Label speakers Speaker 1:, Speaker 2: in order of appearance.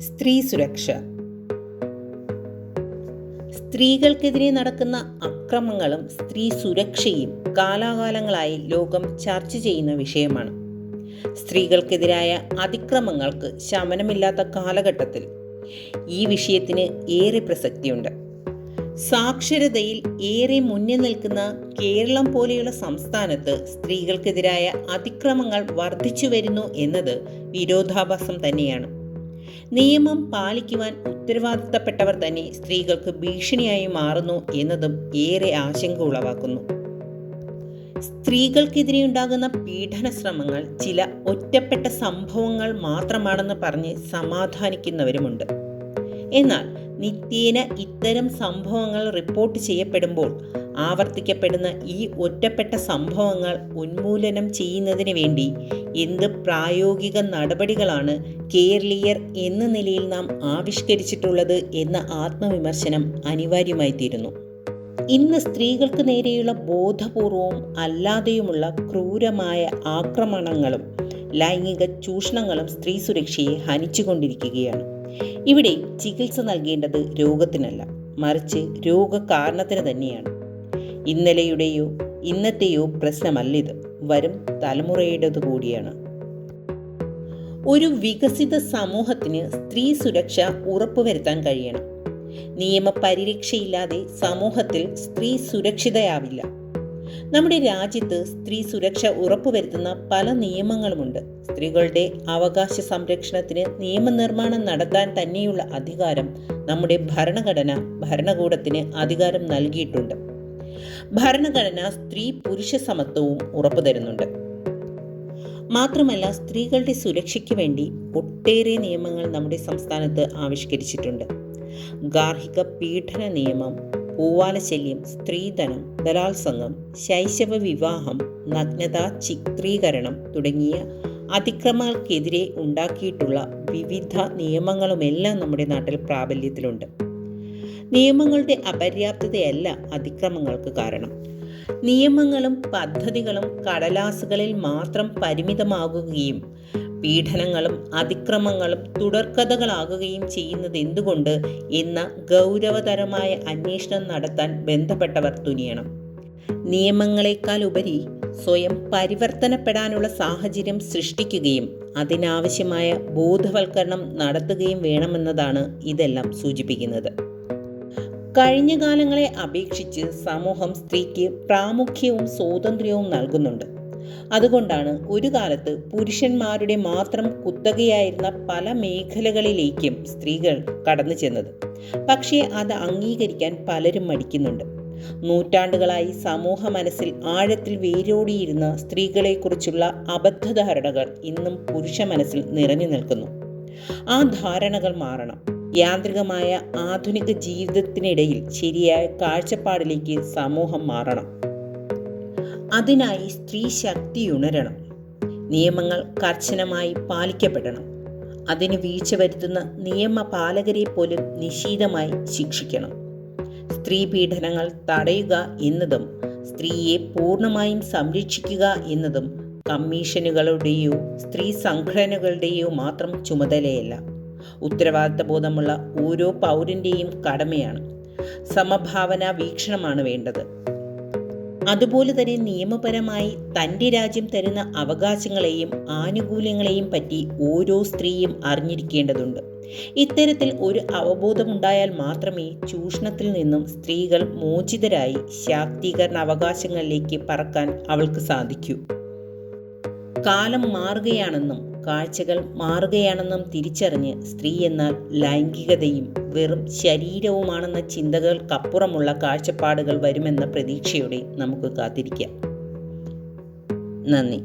Speaker 1: സ്ത്രീ സുരക്ഷ. സ്ത്രീകൾക്കെതിരെ നടക്കുന്ന അക്രമങ്ങളും സ്ത്രീ സുരക്ഷയും കാലാകാലങ്ങളായി ലോകം ചർച്ച ചെയ്യുന്ന വിഷയമാണ്. സ്ത്രീകൾക്കെതിരായ അതിക്രമങ്ങൾക്ക് ശമനമില്ലാത്ത കാലഘട്ടത്തിൽ ഈ വിഷയത്തിന് ഏറെ പ്രസക്തിയുണ്ട്. സാക്ഷരതയിൽ ഏറെ മുന്നിൽ നിൽക്കുന്ന കേരളം പോലെയുള്ള സംസ്ഥാനത്ത് സ്ത്രീകൾക്കെതിരായ അതിക്രമങ്ങൾ വർദ്ധിച്ചു വരുന്നു എന്നത് വിരോധാഭാസം തന്നെയാണ്. നിയമം പാലിക്കുവാൻ ഉത്തരവാദിത്തപ്പെട്ടവർ തന്നെ സ്ത്രീകൾക്ക് ഭീഷണിയായി മാറുന്നു എന്നതും ഏറെ ആശങ്ക ഉളവാക്കുന്നു. സ്ത്രീകൾക്കെതിരെ ഉണ്ടാകുന്ന പീഡന ശ്രമങ്ങൾ ചില ഒറ്റപ്പെട്ട സംഭവങ്ങൾ മാത്രമാണെന്ന് പറഞ്ഞ് സമാധാനിക്കുന്നവരുമുണ്ട്. എന്നാൽ നിത്യേന ഇത്തരം സംഭവങ്ങൾ റിപ്പോർട്ട് ചെയ്യപ്പെടുമ്പോൾ ആവർത്തിക്കപ്പെടുന്ന ഈ ഒറ്റപ്പെട്ട സംഭവങ്ങൾ ഉന്മൂലനം ചെയ്യുന്നതിന് വേണ്ടി എന്ത് പ്രായോഗിക നടപടികളാണ് കേരളീയർ എന്ന നിലയിൽ നാം ആവിഷ്കരിച്ചിട്ടുള്ളത് എന്ന ആത്മവിമർശനം അനിവാര്യമായി തീരുന്നു ഇന്ന് സ്ത്രീകൾക്ക് നേരെയുള്ള ബോധപൂർവവും അല്ലാതെയുമുള്ള ക്രൂരമായ ആക്രമണങ്ങളും ലൈംഗിക ചൂഷണങ്ങളും സ്ത്രീ സുരക്ഷയെ ഹനിച്ചുകൊണ്ടിരിക്കുകയാണ്. ഇവിടെ ചികിത്സ നൽകേണ്ടത് രോഗത്തിനല്ല മറിച്ച് രോഗകാരണത്തിന് തന്നെയാണ്. ഇന്നലെയുടെയോ ഇന്നത്തെയോ പ്രശ്നമല്ലിത്. വരും തലമുറയുടേത് കൂടിയാണ്. ഒരു വികസിത സമൂഹത്തിന് സ്ത്രീ സുരക്ഷ ഉറപ്പുവരുത്താൻ കഴിയണം. നിയമപരിരക്ഷയില്ലാതെ സമൂഹത്തിൽ സ്ത്രീ സുരക്ഷിതയാവില്ല. നമ്മുടെ രാജ്യത്ത് സ്ത്രീ സുരക്ഷ ഉറപ്പുവരുത്തുന്ന പല നിയമങ്ങളുമുണ്ട്. സ്ത്രീകളുടെ അവകാശ സംരക്ഷണത്തിന് നിയമനിർമ്മാണം നടത്താൻ തന്നെയുള്ള അധികാരം നമ്മുടെ ഭരണഘടന ഭരണകൂടത്തിന് അധികാരം നൽകിയിട്ടുണ്ട്. ഭരണഘടന സ്ത്രീ പുരുഷ സമത്വവും ഉറപ്പു തരുന്നുണ്ട്. മാത്രമല്ല സ്ത്രീകളുടെ സുരക്ഷയ്ക്ക് വേണ്ടി ഒട്ടേറെ നിയമങ്ങൾ നമ്മുടെ സംസ്ഥാനത്ത് ആവിഷ്കരിച്ചിട്ടുണ്ട്. ഗാർഹിക പീഡന നിയമം പൂവാലശല്യം സ്ത്രീധനം ബലാത്സംഗം ശൈശവ വിവാഹം നഗ്നത ചിത്രീകരണം തുടങ്ങിയ അതിക്രമങ്ങൾക്കെതിരെ ഉണ്ടാക്കിയിട്ടുള്ള വിവിധ നിയമങ്ങളുമെല്ലാം നമ്മുടെ നാട്ടിൽ പ്രാബല്യത്തിലുണ്ട്. നിയമങ്ങളുടെ അപര്യാപ്തതയല്ല അതിക്രമങ്ങൾക്ക് കാരണം. നിയമങ്ങളും പദ്ധതികളും കടലാസുകളിൽ മാത്രം പരിമിതമാകുകയും പീഡനങ്ങളും അതിക്രമങ്ങളും തുടർക്കഥകളാകുകയും ചെയ്യുന്നത് എന്തുകൊണ്ട് എന്ന ഗൗരവതരമായ അന്വേഷണം നടത്താൻ ബന്ധപ്പെട്ടവർ തുനിയണം. നിയമങ്ങളെക്കാൾ ഉപരി സ്വയം പരിവർത്തനപ്പെടാനുള്ള സാഹചര്യം സൃഷ്ടിക്കുകയും അതിനാവശ്യമായ ബോധവൽക്കരണം നടത്തുകയും വേണമെന്നതാണ് ഇതെല്ലാം സൂചിപ്പിക്കുന്നത്. കഴിഞ്ഞ കാലങ്ങളെ അപേക്ഷിച്ച് സമൂഹം സ്ത്രീക്ക് പ്രാമുഖ്യവും സ്വാതന്ത്ര്യവും നൽകുന്നുണ്ട്. അതുകൊണ്ടാണ് ഒരു കാലത്ത് പുരുഷന്മാരുടെ മാത്രം കുത്തകയായിരുന്ന പല മേഖലകളിലേക്കും സ്ത്രീകൾ കടന്നു ചെന്നത്. പക്ഷേ അത് അംഗീകരിക്കാൻ പലരും മടിക്കുന്നുണ്ട്. നൂറ്റാണ്ടുകളായി സമൂഹ മനസ്സിൽ ആഴത്തിൽ വേരോടിയിരുന്ന സ്ത്രീകളെക്കുറിച്ചുള്ള അബദ്ധധാരണകൾ ഇന്നും പുരുഷ മനസ്സിൽ നിറഞ്ഞു നിൽക്കുന്നു. ആ ധാരണകൾ മാറണം. യാന്ത്രികമായ ആധുനിക ജീവിതത്തിനിടയിൽ ശരിയായ കാഴ്ചപ്പാടിലേക്ക് സമൂഹം മാറണം. അതിനായി സ്ത്രീ ശക്തി ഉണരണം. നിയമങ്ങൾ കർശനമായി പാലിക്കപ്പെടണം. അതിന് വീഴ്ച വരുത്തുന്ന നിയമപാലകരെ പോലും നിശീതമായി ശിക്ഷിക്കണം. സ്ത്രീ പീഡനങ്ങൾ തടയുക എന്നതും സ്ത്രീയെ പൂർണമായും സംരക്ഷിക്കുക എന്നതും കമ്മീഷനുകളുടെയോ സ്ത്രീ സംഘടനകളുടെയോ മാത്രം ചുമതലയല്ല. ഉത്തരവാദിത്ത ബോധമുള്ള ഓരോ പൗരന്റെയും കടമയാണ്. സമഭാവന വീക്ഷണമാണ് വേണ്ടത്. അതുപോലെ തന്നെ നിയമപരമായി തന്റെ രാജ്യം തരുന്ന അവകാശങ്ങളെയും ആനുകൂല്യങ്ങളെയും പറ്റി ഓരോ സ്ത്രീയും അറിഞ്ഞിരിക്കേണ്ടതുണ്ട്. ഇത്തരത്തിൽ ഒരു അവബോധമുണ്ടായാൽ മാത്രമേ ചൂഷണത്തിൽ നിന്നും സ്ത്രീകൾ മോചിതരായി ശാക്തീകരണ അവകാശങ്ങളിലേക്ക് പറക്കാൻ അവൾക്ക് സാധിക്കൂ. കാലം മാറുകയാണെന്നും കാഴ്ചകൾ മാറുകയാണെന്നും തിരിച്ചറിഞ്ഞ് സ്ത്രീ എന്നാൽ ലൈംഗികതയും വെറും ശരീരവുമാണെന്ന ചിന്തകൾക്കപ്പുറമുള്ള കാഴ്ചപ്പാടുകൾ വരുമെന്ന പ്രതീക്ഷയോടെ നമുക്ക് കാത്തിരിക്കാം. നന്ദി.